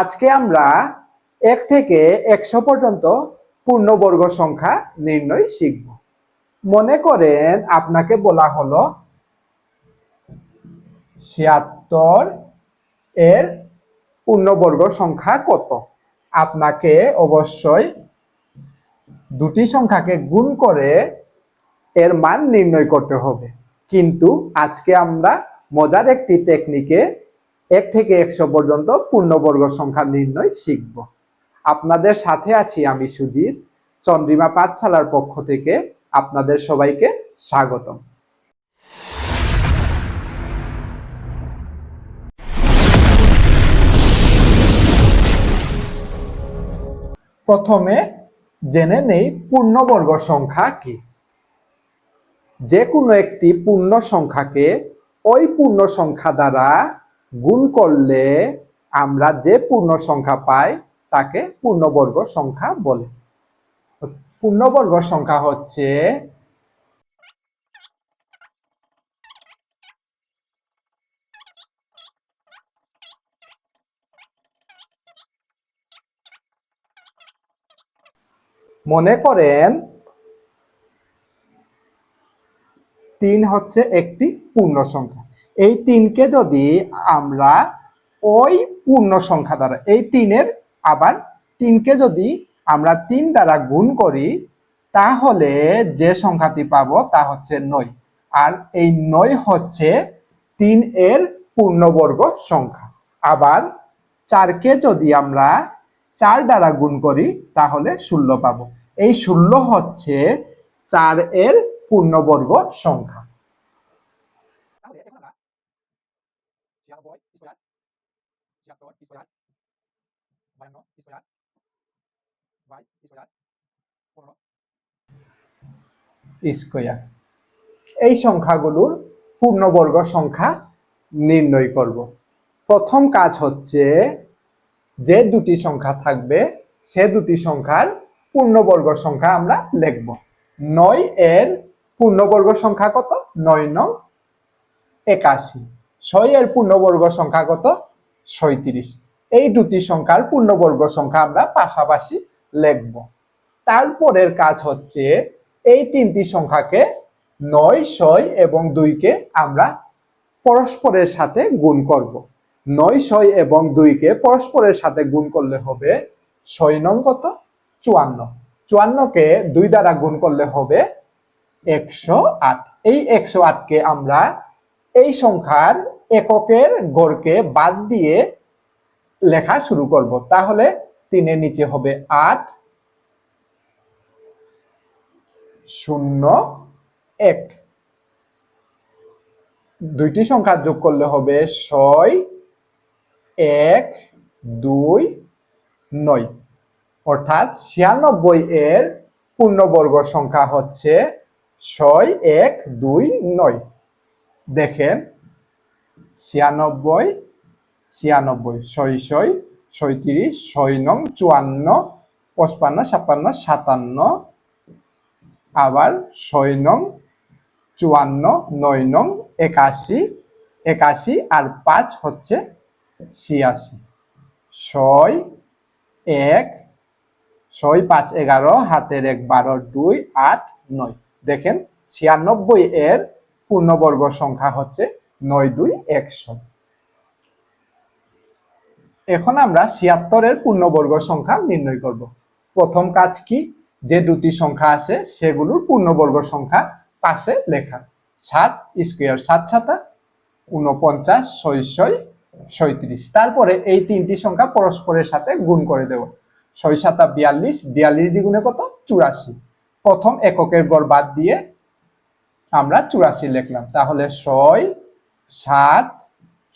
আজকে আমরা এক থেকে একশো পর্যন্ত পূর্ণবর্গ সংখ্যা নির্ণয় শিখব। মনে করেন আপনাকে বলা হলো ছিয়াত্তর এর পূর্ণবর্গ সংখ্যা কত? আপনাকে অবশ্যই দুটি সংখ্যাকে গুণ করে এর মান নির্ণয় করতে হবে। কিন্তু আজকে আমরা মজার একটি টেকনিকে এক থেকে একশো পর্যন্ত পূর্ণবর্গ সংখ্যা নির্ণয় শিখব। আপনাদের সাথে আছি আমি সুজিত, চন্দ্রিমা পাঠশালার পক্ষ থেকে আপনাদের সবাইকে স্বাগতম। প্রথমে জেনে নেই পূর্ণবর্গ সংখ্যা কি। যে কোনো একটি পূর্ণ সংখ্যাকে ওই পূর্ণ সংখ্যা দ্বারা গুণ করলে আমরা যে পূর্ণ সংখ্যা পাই, তাকে পূর্ণবর্গ সংখ্যা বলে। পূর্ণবর্গ সংখ্যা হচ্ছে মনে করেন তিন হচ্ছে একটি পূর্ণ সংখ্যা। এই তিনকে যদি আমরা ওই পূর্ণ সংখ্যা দ্বারা, এই তিনের আবার তিনকে যদি আমরা তিন দ্বারা গুণ করি, তাহলে যে সংখ্যাটি পাব তা হচ্ছে নয়। আর এই নয় হচ্ছে তিন এর পূর্ণবর্গ সংখ্যা। আবার চারকে যদি আমরা চার দ্বারা গুণ করি, তাহলে ষোলো পাবো। এই ষোলো হচ্ছে চার এর পূর্ণবর্গ সংখ্যা তাহলে এখন আমরা ছিয়ানব্বই স্কোয়ার ছিয়াত্তর স্কোয়ার বায়ান্ন স্কোয়ার বাইশ স্কোয়ার পনেরো স্কোয়ার এই সংখ্যাগুলোর পূর্ণবর্গ সংখ্যা নির্ণয় করব। প্রথম কাজ হচ্ছে যে দুটি সংখ্যা থাকবে, সে দুটি সংখ্যার পূর্ণবর্গ সংখ্যা আমরা লিখব। নয় এর পূর্ণবর্গ সংখ্যা কত? নয় নং একাশি। ছয় এর পূর্ণবর্গ সংখ্যা কত? ছয়ত্রিশ। এই দুটি সংখ্যার পূর্ণবর্গ সংখ্যা আমরা পাশাপাশি লিখব। তারপরের কাজ হচ্ছে এই তিনটি সংখ্যাকে নয়, ছয় এবং দুইকে আমরা পরস্পরের সাথে গুণ করব। নয়, ছয় এবং দুইকে পরস্পরের সাথে গুণ করলে হবে ছয় নং কত? চুয়ান্ন। চুয়ান্নকে দুই দ্বারা গুণ করলে হবে একশো আট। এই একশো আটকে আমরা এই সংখ্যার এককের গড়কে বাদ দিয়ে লেখা শুরু করব। তাহলে তিনের নিচে হবে আট, শূন্য, এক। দুইটি সংখ্যা যোগ করলে হবে ছয়, এক, দুই, নয়। অর্থাৎ ছিয়ানব্বই এর পূর্ণবর্গ সংখ্যা হচ্ছে ছয়, এক, দুই, নয়। দেখেন, ছিয়ানব্বই ছিয়ানব্বই, ছয় ছয়, ছয়ত্রিশ, ছয় নং, চুয়ান্ন, পঁচপান্ন, ছাপ্পান্ন, সাতান্ন, আবার ছয় নং, চুয়ান্ন, নয় নং, একাশি একাশি আর পাঁচ হচ্ছে ছিয়াশি। ছয়, এক, ছয় পাঁচ এগারো, হাতের এক বারো, দুই, আট, নয়। দেখেন, ছিয়ানব্বই এর পূর্ণবর্গ সংখ্যা হচ্ছে নয় দুই, একশো। এখন আমরা ছিয়াত্তরের পূর্ণবর্গ সংখ্যা নির্ণয় করব। প্রথম কাজ কি? যে দুটি সংখ্যা আছে, সেগুলোর পূর্ণবর্গ সংখ্যা পাশে লেখা। সাত স্কোয়ার সাত সাতা উনপঞ্চাশ ছয় ছয়, ছয়ত্রিশ। তারপরে এই তিনটি সংখ্যা পরস্পরের সাথে গুণ করে দেব। ছয় সাতা বিয়াল্লিশ বিয়াল্লিশ দ্বিগুণে কত? চুরাশি। প্রথম এককের গড় বাদ দিয়ে আমরা চুরাশি লিখলাম। তাহলে ছয়, সাত,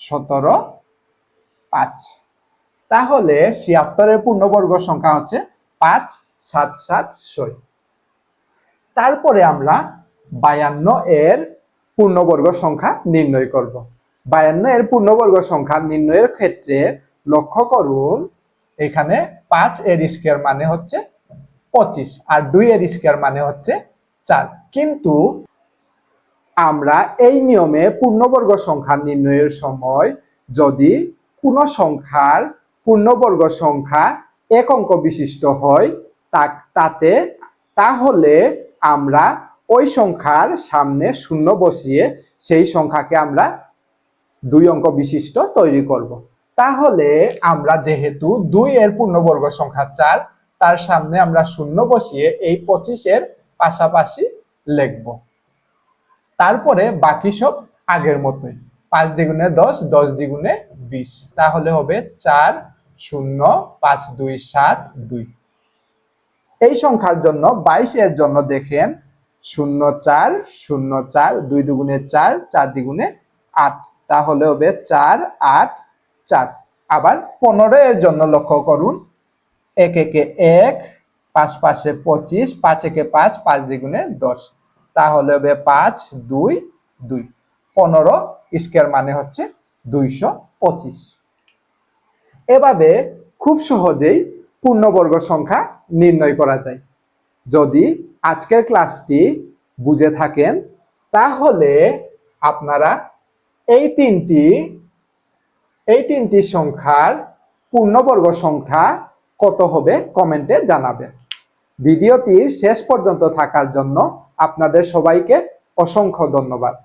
সতেরো, পাঁচ। তাহলে ছিয়াত্তরের পূর্ণবর্গ সংখ্যা হচ্ছে পাঁচ সাত সাত ছয়। তারপরে আমরা বায়ান্ন এর পূর্ণবর্গ সংখ্যা নির্ণয় করব। বায়ান্ন এর পূর্ণবর্গ সংখ্যা নির্ণয়ের ক্ষেত্রে লক্ষ্য করুন, এখানে পাঁচ এর স্কোয়ার মানে হচ্ছে পঁচিশ আর দুই এর স্কোয়ার মানে হচ্ছে চার। কিন্তু আমরা এই নিয়মে পূর্ণবর্গ সংখ্যা নির্ণয়ের সময় যদি কোনো সংখ্যার পূর্ণবর্গ সংখ্যা এক অঙ্ক বিশিষ্ট হয় তাতে, তাহলে আমরা ওই সংখ্যার সামনে শূন্য বসিয়ে সেই সংখ্যাকে আমরা দুই অঙ্ক বিশিষ্ট তৈরি করব। তাহলে আমরা যেহেতু দুই এর পূর্ণবর্গ সংখ্যা চার, তার সামনে আমরা শূন্য বসিয়ে এই পঁচিশের পাশাপাশি লিখব। তারপরে বাকি সব আগের মতোই, পাঁচ দ্বিগুণে দশ দশ দ্বিগুণে বিশ, তাহলে হবে চার শূন্য, পাঁচ, দুই, সাত, দুই। এই সংখ্যার জন্য বাইশ এর জন্য দেখেন শূন্য চার শূন্য চার, দুই দুগুণে চার চার দ্বিগুণে আট। তাহলে হবে চার, আট, চার। আবার পনেরো এর জন্য লক্ষ্য করুন। এক একে এক, পাঁচ পাশে পঁচিশ, পাঁচ একে পাঁচ পাঁচ দ্বিগুণে দশ। তাহলে হবে পাঁচ, দুই দুই। পনেরো স্কোয়ার মানে হচ্ছে দুইশো পঁচিশ। এভাবে খুব সহজেই পূর্ণবর্গ সংখ্যা নির্ণয় করা যায়। যদি আজকের ক্লাসটি বুঝে থাকেন, তাহলে আপনারা এই তিনটি এই তিনটি সংখ্যার পূর্ণবর্গ সংখ্যা কত হবে কমেন্টে জানাবেন। ভিডিওটির শেষ পর্যন্ত থাকার জন্য আপনাদের সবাইকে অসংখ্য ধন্যবাদ।